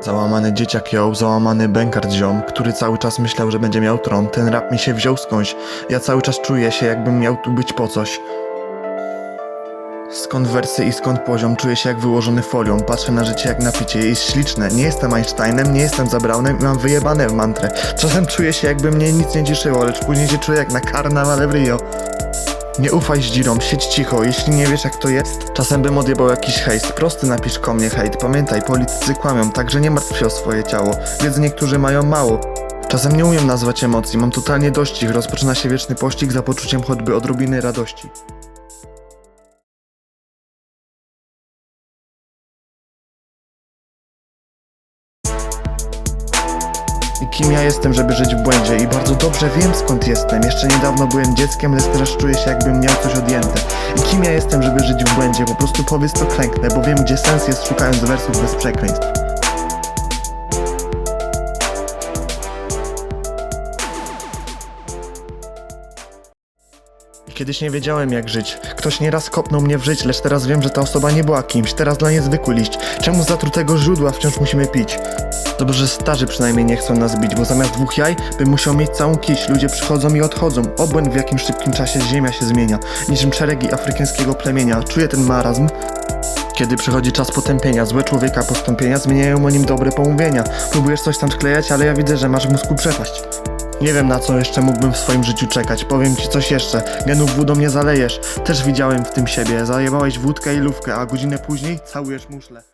Załamany dzieciak jął, załamany bękart ziom, który cały czas myślał, że będzie miał tron. Ten rap mi się wziął skądś. Ja cały czas czuję się, jakbym miał tu być po coś. Skąd wersy i skąd poziom? Czuję się jak wyłożony folią. Patrzę na życie jak na picie. Jest śliczne. Nie jestem Einsteinem, nie jestem Zabraunem i mam wyjebane w mantrę. Czasem czuję się jakby mnie nic nie cieszyło, lecz później się czuję jak na karnawale w Rio. Nie ufaj zdzirom, siedź cicho, jeśli nie wiesz jak to jest. Czasem bym odjebał jakiś hejst, prosty napisz ko mnie hejt. Pamiętaj, politycy kłamią, także nie martw się o swoje ciało. Wiedzy niektórzy mają mało. Czasem nie umiem nazwać emocji, mam totalnie dość ich. Rozpoczyna się wieczny pościg za poczuciem choćby odrobiny radości. I kim ja jestem, żeby żyć w błędzie i bardzo dobrze wiem skąd jestem. Jeszcze niedawno byłem dzieckiem, lecz teraz czuję się jakbym miał coś odjęte. I kim ja jestem, żeby żyć w błędzie? Po prostu powiedz to klęknę, bo wiem gdzie sens jest szukając wersów bez przekleństw. Kiedyś nie wiedziałem jak żyć. Ktoś nieraz kopnął mnie w żyć, lecz teraz wiem, że ta osoba nie była kimś. Teraz dla niej zwykły liść. Czemu z zatrutego źródła wciąż musimy pić? Dobrze, że starzy przynajmniej nie chcą nas bić, bo zamiast dwóch jaj bym musiał mieć całą kiś. Ludzie przychodzą i odchodzą. Obłęd w jakim szybkim czasie ziemia się zmienia. Niczym szeregi afrykańskiego plemienia. Czuję ten marazm. Kiedy przychodzi czas potępienia, złe człowieka postąpienia zmieniają o nim dobre pomówienia. Próbujesz coś tam sklejać, ale ja widzę, że masz w mózgu przepaść. Nie wiem na co jeszcze mógłbym w swoim życiu czekać. Powiem ci coś jeszcze. Genów wodą nie zalejesz. Też widziałem w tym siebie. Zajebałeś wódkę i lówkę, a godzinę później całujesz muszlę.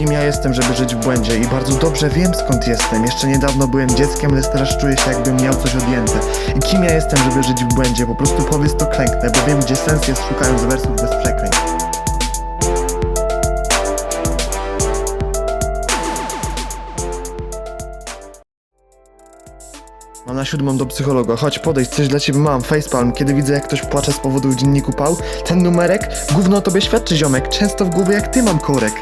Kim ja jestem, żeby żyć w błędzie i bardzo dobrze wiem skąd jestem. Jeszcze niedawno byłem dzieckiem, lecz teraz czuję się jakbym miał coś odjęte. I kim ja jestem, żeby żyć w błędzie? Po prostu powiedz to klęknę, bo wiem gdzie sens jest szukając wersów bez przekleństw. Mam na siódmą do psychologa. Chodź, podejdź, coś dla ciebie mam. Facepalm. Kiedy widzę, jak ktoś płacze z powodu dzienniku pał, ten numerek, gówno o tobie świadczy, ziomek. Często w głowie jak ty mam korek.